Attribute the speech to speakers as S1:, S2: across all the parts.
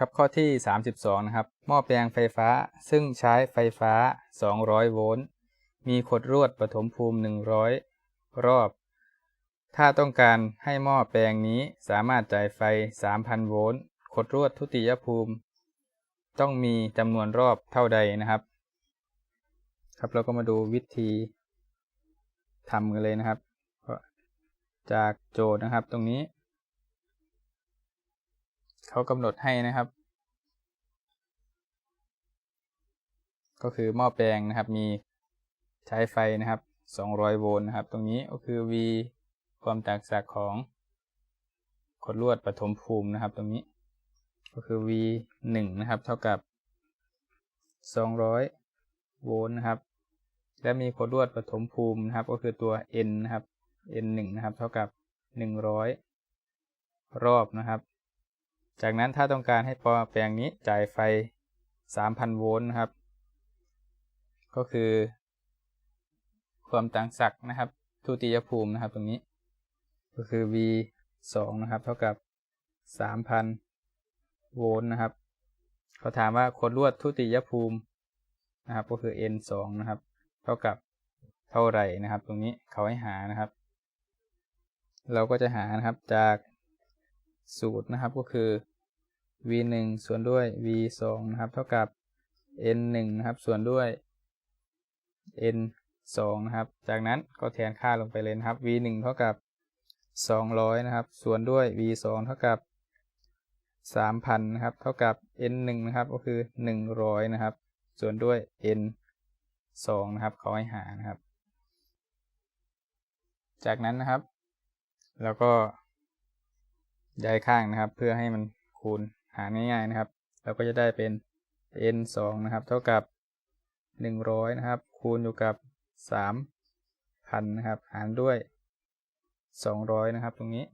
S1: ครับข้อที่ 32 นะครับ หม้อแปลงไฟฟ้าซึ่งใช้ไฟฟ้า 200 โวลต์ มีขดลวดปฐมภูมิ 100 รอบ ถ้าต้องการให้หม้อแปลงนี้สามารถจ่ายไฟ 3,000 โวลต์ ขดลวดทุติยภูมิ ต้องมีจำนวนรอบเท่าใดนะครับ ครับเราก็มาดูวิธีทำกันเลยนะครับ จากโจทย์นะครับตรงนี้ เขากำหนดให้นะครับ ก็คือหม้อแปลงนะครับ มีใช้ไฟนะครับ 200 โวลต์นะครับ ตรงนี้ก็คือ V ความแตกศักของขดลวดปฐมภูมินะครับ ตรงนี้ ก็คือ V 1นะครับ เท่ากับ 200 โวลต์นะครับ และมีขดลวดปฐมภูมินะครับ ก็คือตัว N นะครับ N 1นะครับ เท่ากับ 100 รอบนะครับ จากนั้นถ้าต้องการให้ปอแปลงนี้จ่ายไฟ 3,000 โวลต์นะครับ ก็คือ ความต่างศักย์นะครับทุติยภูมินะครับตรงนี้ ก็คือ V 2นะครับ เท่ากับ 3,000 โวลต์นะครับเขาถามว่าขดลวดทุติยภูมินะครับ ก็คือ N 2นะครับ เท่ากับเท่าไหร่นะครับ ตรงนี้เขาให้หานะครับ เราก็จะหานะครับจาก สูตรนะครับก็คือ v 1ส่วนด้วย v 2นะครับ เท่ากับ n 1นะครับ ส่วนด้วย n 2นะครับ จากนั้นก็แทนค่าลงไปเลยนะครับ v 1เท่ากับ 200 นะครับ ส่วนด้วย v 2เท่ากับ 3,000 นะครับ เท่ากับ n 1นะครับ ก็คือ 100 นะครับ ส่วนด้วย n 2นะครับเขาให้หานะครับ จากนั้นนะครับ แล้วก็ ย้ายข้างนะครับ เพื่อให้มันคูณหารง่ายๆนะครับ เราก็จะได้เป็น n 2นะครับ เท่ากับ 100 นะครับ คูณอยู่กับ 3,000 นะครับ หารด้วย 200 นะครับ ตรงนี้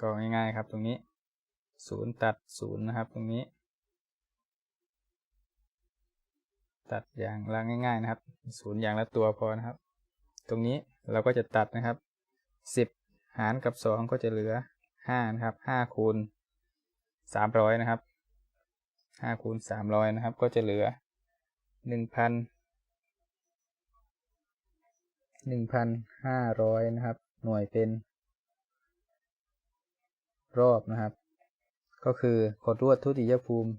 S1: ก็ง่ายๆครับตรงนี้ 0 ตัด 0 นะครับ ตรงนี้ ตัดอย่างละง่ายๆนะครับ 0 อย่างละตัวพอนะครับ ตรงนี้เราก็จะตัดนะครับ 10 หารกับ 2 ก็จะเหลือ5นะครับ5คูณ300นะครับ5คูณ300นะครับ ก็จะเหลือ 1,000 1,500นะครับ หน่วยเป็น รอบนะครับ ก็คือขดลวดทุติยภูมิ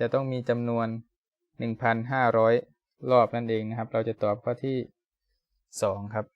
S1: จะต้องมีจำนวน 1,500 รอบนั่นเองนะครับ เราจะตอบข้อที่ 2 ครับ